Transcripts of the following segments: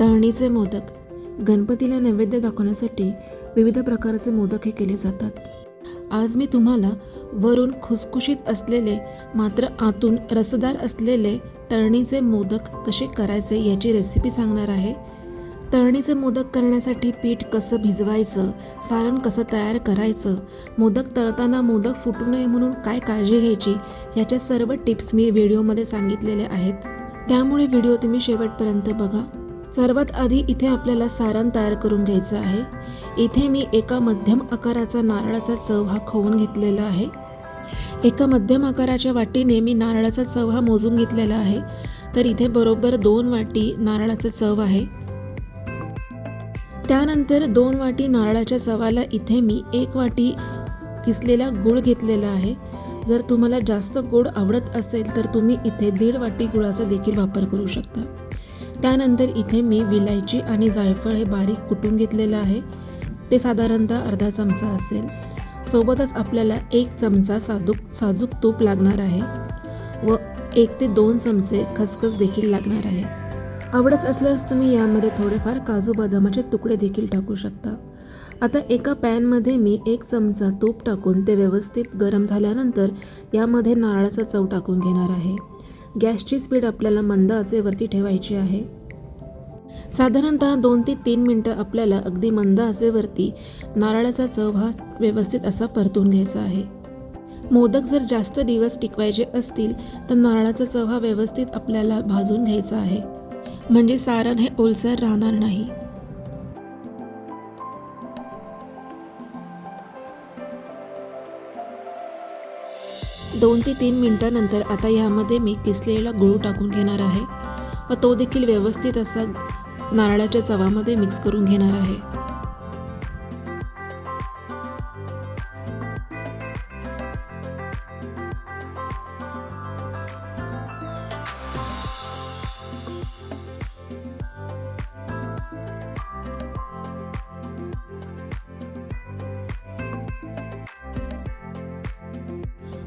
तळणीचे मोदक. गणपतीला नैवेद्य दाखवण्यासाठी विविध प्रकारचे मोदक हे केले जातात. आज मी तुम्हाला वरून खुसखुशीत असलेले मात्र आतून रसदार असलेले तळणीचे मोदक कसे करायचे याची रेसिपी सांगणार आहे. तळणीचे मोदक करण्यासाठी पीठ कसं भिजवायचं सारण कसं तयार करायचं मोदक तळताना मोदक फुटू नये म्हणून काय काळजी घ्यायची याच्या सर्व टिप्स मी व्हिडिओमध्ये सांगितलेले आहेत. त्यामुळे व्हिडिओ तुम्ही शेवटपर्यंत बघा. सर्वात आधी इथे आपल्याला सारण तयार करून घ्यायचं आहे. इथे मी एका मध्यम आकाराचा नारळाचा चव हा खवून घेतलेला आहे. एका मध्यम आकाराच्या वाटीने मी नारळाचा चव हा मोजून घेतलेला आहे. तर इथे बरोबर दोन वाटी नारळाचा चव आहे. त्यानंतर दोन वाटी नारळाच्या चवाला इथे मी एक वाटी किसलेला गूळ घेतलेला आहे. जर तुम्हाला जास्त गोड आवडत असेल तर तुम्ही इथे दीड वाटी गुळाचा देखील वापर करू शकता. त्यानंतर इथे मी विलायची आणि जायफळ हे बारीक कुटून घेतलेलं आहे. ते साधारणतः अर्धा चमचा असेल. सोबतच आपल्याला एक चमचा साजूक साजूक तूप लागणार आहे व एक ते दोन चमचे खसखस देखील लागणार आहे. आवडत असल्यास तुम्ही यामध्ये थोडेफार काजू बदामाचे तुकडे देखील टाकू शकता. आता एका पॅनमध्ये मी एक चमचा तूप टाकून ते व्यवस्थित गरम झाल्यानंतर यामध्ये नारळाचा चव टाकून घेणार आहे. गॅसची स्पीड आपल्याला मंद आचेवरती ठेवायची आहे. साधारणतः दोन ते तीन मिनटं आपल्याला अगदी मंद आचेवरती नारळाचा चव हा व्यवस्थित असा परतून घ्यायचा आहे. मोदक जर जास्त दिवस टिकवायचे असतील तर नारळाचा चव हा व्यवस्थित आपल्याला भाजून घ्यायचा आहे. म्हणजे सारण हे ओलसर राहणार नाही. दोन ते तीन मिनटानंतर आता ह्यामध्ये मी किसलेला गूळ टाकून घेणार आहे व तो देखील व्यवस्थित असा नारळाच्या चवामध्ये मिक्स करून घेणार आहे.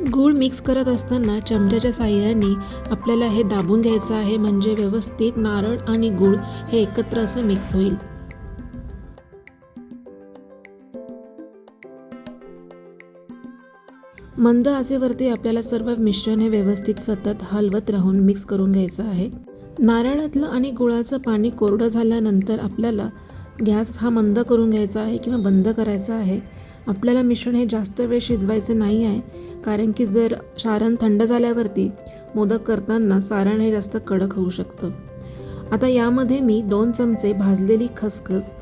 गूळ मिक्स करत असताना चमच्याच्या साह्याने आपल्याला हे दाबून घ्यायचं आहे. म्हणजे व्यवस्थित नारळ आणि गूळ हे एकत्र असं मिक्स होईल. मंद आचेवरती आपल्याला सर्व मिश्रण हे व्यवस्थित सतत हलवत राहून मिक्स करून घ्यायचं आहे. नारळातलं आणि गुळाचं पाणी कोरडं झाल्यानंतर आपल्याला गॅस हा मंद करून घ्यायचा आहे किंवा बंद करायचा आहे. आपल्याला मिश्रण हे जास्त वेळ शिजवायचे नाही आहे. कारण की जर सारण थंड झाल्यावरती मोदक करताना सारण हे जास्त कडक होऊ शकतं. आता यामध्ये मी दोन चमचे भाजलेली खसखस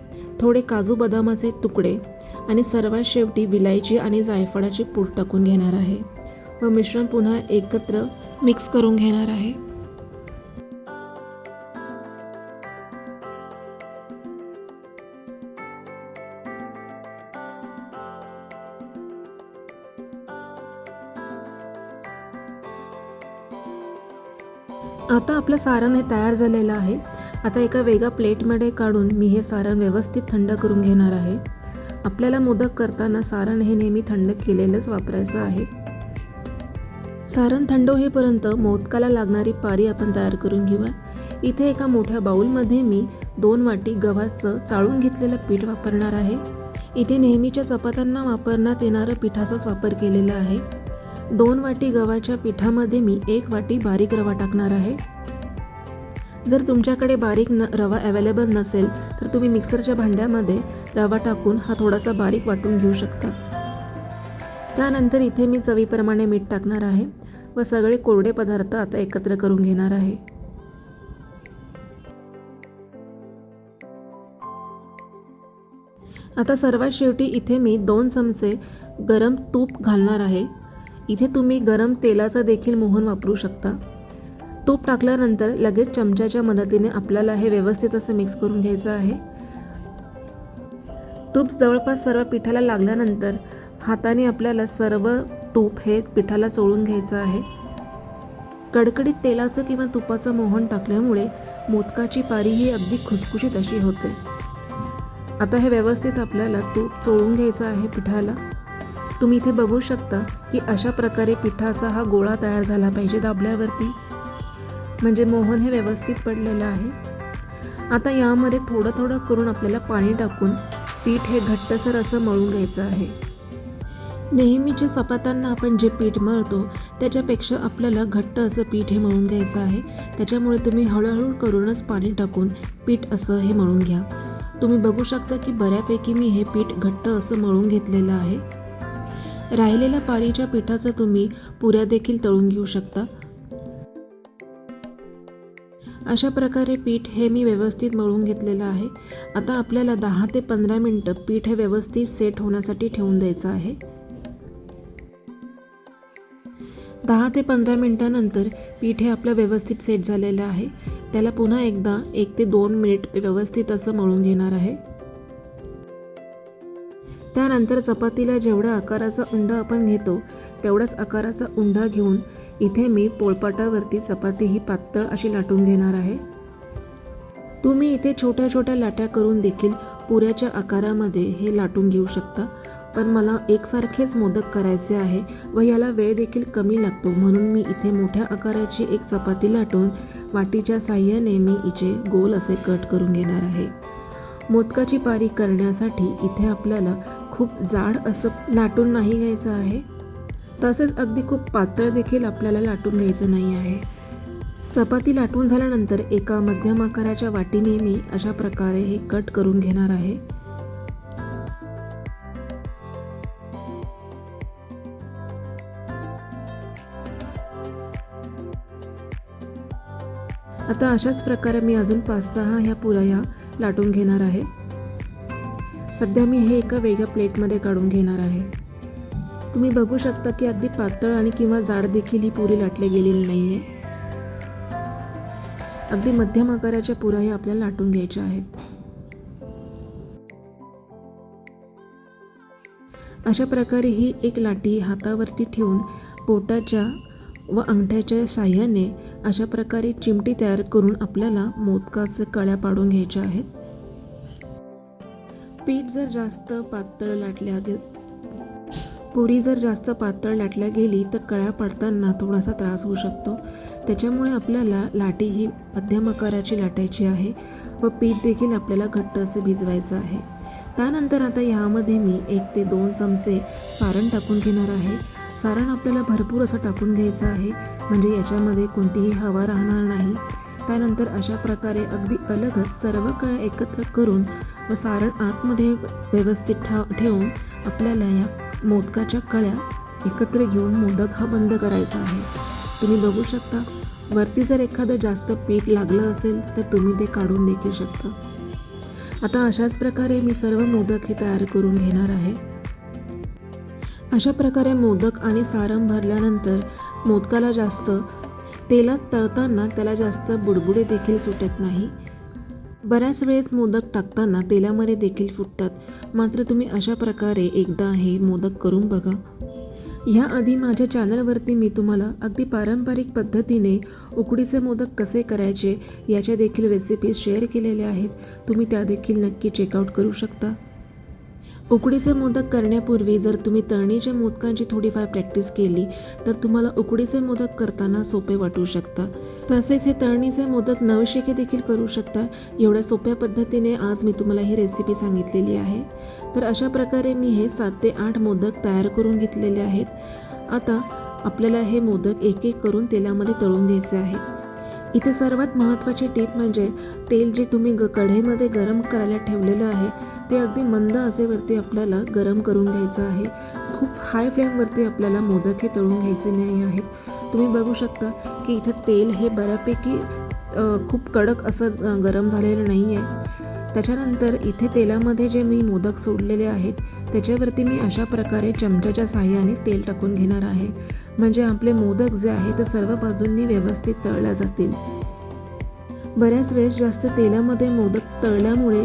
थोडे काजू बदामाचे तुकडे आणि सर्वात शेवटी विलायची आणि जायफळाची पूड टाकून घेणार आहे. व मिश्रण पुन्हा एकत्र मिक्स करून घेणार आहे. आता आपलं सारण हे तयार झालेलं आहे. आता एका वेगळ्या प्लेटमध्ये काढून मी हे सारण व्यवस्थित थंड करून घेणार आहे. आपल्याला मोदक करताना सारण हे नेहमी थंड केलेलंच वापरायचं आहे. सारण थंड होईपर्यंत मोदकाला लागणारी पारी आपण तयार करून घेऊया. इथे एका मोठ्या बाऊलमध्ये मी दोन वाटी गव्हाचं चाळून घेतलेलं पीठ वापरणार आहे. इथे नेहमीच्या चपात्यांना वापरण्यात येणारं पिठाचाच वापर केलेला आहे. दोन वाटी गव्हाच्या पिठामध्ये मी एक वाटी बारीक रवा टाकणार आहे. जर तुमच्याकडे बारीक न रवा अवेलेबल नसेल तर तुम्ही मिक्सरच्या भांड्यामध्ये रवा टाकून हा थोडासा बारीक वाटून घेऊ शकता. त्यानंतर इथे मी चवीप्रमाणे मीठ टाकणार आहे व सगळे कोरडे पदार्थ आता एकत्र करून घेणार आहे. आता सर्वात शेवटी इथे मी दोन चमचे गरम तूप घालणार आहे. इथे तुम्ही गरम तेलाचा देखील मोहन वापरू शकता. तूप टाकल्यानंतर लगेच चमच्याच्या मदतीने आपल्याला हे व्यवस्थित असं मिक्स करून घ्यायचं आहे. तूप जवळपास सर्व पिठाला लागल्यानंतर हाताने आपल्याला सर्व तूप हे पिठाला चोळून घ्यायचं आहे. कडकडीत तेलाचं किंवा तुपाचं मोहन टाकल्यामुळे मोदकाची पारी ही अगदी खुसखुशीत अशी होते. आता हे व्यवस्थित आपल्याला तूप चोळून घ्यायचं आहे पिठाला. तुम्ही इथे बघू शकता की अशा प्रकारे पिठाचा हा गोळा तयार झाला पाहिजे दाबल्यावरती. म्हणजे मोहन हे व्यवस्थित पडलेलं आहे. आता यामध्ये थोडं थोडं करून आपल्याला पाणी टाकून पीठ हे घट्टसर असं मळून घ्यायचं आहे. नेहमीच्या चपात्यांना आपण जे पीठ मळतो त्याच्यापेक्षा आपल्याला घट्ट असं पीठ हे मळून घ्यायचं आहे. त्याच्यामुळे तुम्ही हळूहळू करूनच पाणी टाकून पीठ असं हे मळून घ्या. तुम्ही बघू शकता की बऱ्यापैकी मी हे पीठ घट्ट असं मळून घेतलेलं आहे. राहिलेल्या पारीच्या पिठाचं तुम्ही पुऱ्या देखील तळून घेऊ शकता. अशा प्रकारे पीठ हे मी व्यवस्थित मळून घेतलेलं आहे. आता आपल्याला दहा ते पंधरा मिनटं पीठ हे व्यवस्थित सेट होण्यासाठी ठेवून द्यायचं आहे. दहा ते पंधरा मिनटानंतर पीठ हे आपलं व्यवस्थित सेट झालेलं आहे. त्याला पुन्हा एकदा एक ते दोन मिनिट व्यवस्थित असं मळून घेणार आहे. त्यानंतर चपातीला जेवढ्या आकाराचा उंडा आपण घेतो तेवढाच आकाराचा उंडा घेऊन इथे मी पोळपाटावरती चपाती ही पातळ अशी लाटून घेणार आहे. तुम्ही इथे छोट्या छोट्या लाट्या करून देखील पुऱ्याच्या आकारामध्ये हे लाटून घेऊ शकता. पण मला एकसारखेच मोदक करायचे आहे व याला वेळ देखील कमी लागतो म्हणून मी इथे मोठ्या आकाराची एक चपाती लाटून वाटीच्या साह्याने मी इचे गोल असे कट करून घेणार आहे. मोदकाची पारी करण्यासाठी इथे आपल्याला खूप जाड असं लाटून नाही घ्यायचं आहे. तसेच अगदी खूप पातळ देखील आपल्याला लाटून घ्यायचं नाही आहे. चपाती लाटून झाल्यानंतर एका मध्यम आकाराच्या वाटीने मी अशा प्रकारे हे कट करून घेणार आहे. आता अशाच प्रकारे मी अजून पाच सहा ह्या पुऱ्या लाटून घेणार आहे. सध्या मी हे एका वेगळ्या प्लेटमध्ये काढून घेणार आहे. तुम्ही बघू शकता की अगदी पातळ आणि किंवा जाड देखील ही पुरी लाटली गेलेली नाही आहे अगदी मध्यम आकाराच्या पुराही आपल्याला लाटून घ्यायच्या आहेत. अशा प्रकारे ही एक लाटी हातावरती ठेवून पोटाच्या व अंगठ्याच्या साह्याने अशा प्रकारे चिमटी तयार करून आपल्याला मोदकाचं कळ्या पाडून घ्यायच्या आहेत. पीठ जर जास्त पातळ लाटल्या गे पोरी जर जास्त पातळ लाटल्या गेली तर कळ्या पाडताना थोडासा त्रास होऊ शकतो. त्याच्यामुळे आपल्याला लाटी ही मध्यम आकाराची लाटायची आहे व पीठ देखील आपल्याला घट्ट असं भिजवायचं आहे. त्यानंतर आता यामध्ये मी एक ते दोन चमचे सारण टाकून घेणार आहे. सारण आपल्याला भरपूर असं टाकून घ्यायचं आहे. म्हणजे याच्यामध्ये कोणतीही हवा राहणार नाही. त्यानंतर अशा प्रकारे अगदी अलगच सर्व कळ्या एकत्र करून व सारण आतमध्ये व्यवस्थित ठा ठेवून आपल्याला या मोदकाच्या कळ्या एकत्र घेऊन मोदक हा बंद करायचा आहे. तुम्ही बघू शकता वरती जर एखादं जास्त पीठ लागलं असेल तर तुम्ही ते काढून देखील शकता. आता अशाच प्रकारे मी सर्व मोदक हे तयार करून घेणार आहे. अशा प्रकारे मोदक आणि सारं भरल्यानंतर मोदकाला जास्त तेलात तळताना त्याला जास्त बुडबुडे देखील सुटत नाही. बऱ्याच वेळेस मोदक टाकताना तेलामध्ये देखील फुटतात. मात्र तुम्ही अशा प्रकारे एकदा हे मोदक करून बघा. ह्याआधी माझ्या चॅनलवरती मी तुम्हाला अगदी पारंपरिक पद्धतीने उकडीचे मोदक कसे करायचे याच्या देखील रेसिपीज शेअर केलेल्या आहेत. तुम्ही त्या देखील नक्की चेकआउट करू शकता. उकडीचे मोदक करण्यापूर्वी जर तुम्ही तळणीच्या मोदकांची थोडीफार प्रॅक्टिस केली तर तुम्हाला उकडीचे मोदक करताना सोपे वाटू शकता. तसेच हे तळणीचे मोदक नवशिके देखील करू शकता. एवढ्या सोप्या पद्धतीने आज मी तुम्हाला ही रेसिपी सांगितलेली आहे. तर अशा प्रकारे मी हे सात ते आठ मोदक तयार करून घेतलेले आहेत. आता आपल्याला हे मोदक एक एक करून तेलामध्ये तळून घ्यायचे आहेत. इथे सर्वात महत्त्वाची टीप म्हणजे तेल जे तुम्ही ग कढईमध्ये गरम करायला ठेवलेलं आहे ते अगदी मंद आचेवरती आपल्याला गरम करून घ्यायचं आहे. खूप हाय फ्लेमवरती आपल्याला मोदक हे तळून घ्यायचे नाही आहेत. तुम्ही बघू शकता की इथं तेल हे बऱ्यापैकी खूप कडक असं गरम झालेलं नाही आहे त्याच्यानंतर इथे तेलामध्ये जे मी मोदक सोडलेले आहेत त्याच्यावरती मी अशा प्रकारे चमच्याच्या साह्याने तेल टाकून घेणार आहे. म्हणजे आपले मोदक जे आहे ते सर्व बाजूंनी व्यवस्थित तळल्या जातील. बऱ्याच वेळेस जास्त तेलामध्ये मोदक तळल्यामुळे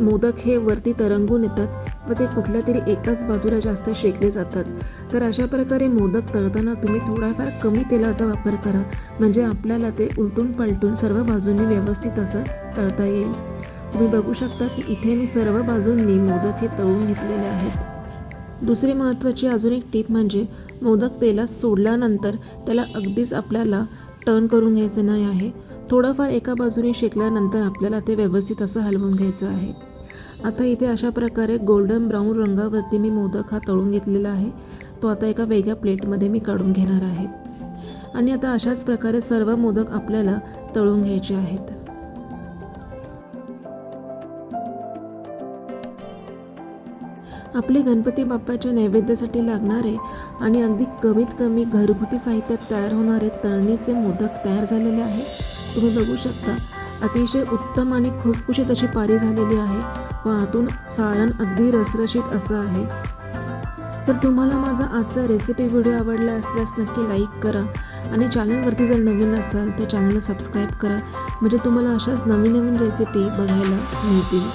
मोदक हे वरती तरंगून येतात व ते कुठल्या तरी एकाच बाजूला जास्त शेकले जातात. तर अशा प्रकारे मोदक तळताना तुम्ही थोडाफार कमी तेलाचा वापर करा. म्हणजे आपल्याला ते उलटून पलटून सर्व बाजूंनी व्यवस्थित असं तळता येईल. तुम्ही बघू शकता की इथे मी सर्व बाजूंनी मोदक हे तळून घेतलेले आहेत. दुसरी महत्त्वाची अजून एक टीप म्हणजे मोदक तेलात सोडल्यानंतर त्याला अगदीच आपल्याला टर्न करून घ्यायचं नाही आहे. थोडंफार एका बाजूने शेकल्यानंतर आपल्याला ते व्यवस्थित असं हलवून घ्यायचं आहे. आता इथे अशा प्रकारे गोल्डन ब्राऊन रंगावरती मी मोदक हा तळून घेतलेला आहे. तो आता एका वेगळ्या प्लेटमध्ये मी काढून घेणार आहे. आणि आता अशाच प्रकारे सर्व मोदक आपल्याला तळून घ्यायचे आहेत. आपले गणपती बाप्पाच्या नैवेद्यासाठी लागणारे आणि अगदी कमीत कमी घरगुती साहित्यात तयार होणारे तळणीचे मोदक तयार झालेले आहे. तुम्ही बघू शकता अतिशय उत्तम आणि खुसखुशीत अशी पारी झालेली आहे व आतून सारण अगदी रसरशीत असं आहे. तर तुम्हाला माझा आजचा रेसिपी व्हिडिओ आवडला असल्यास नक्की लाईक करा आणि चॅनलवरती जर नवीन असाल तर चॅनलला सबस्क्राईब करा. म्हणजे तुम्हाला अशाच नवीन नवीन रेसिपी बघायला मिळतील.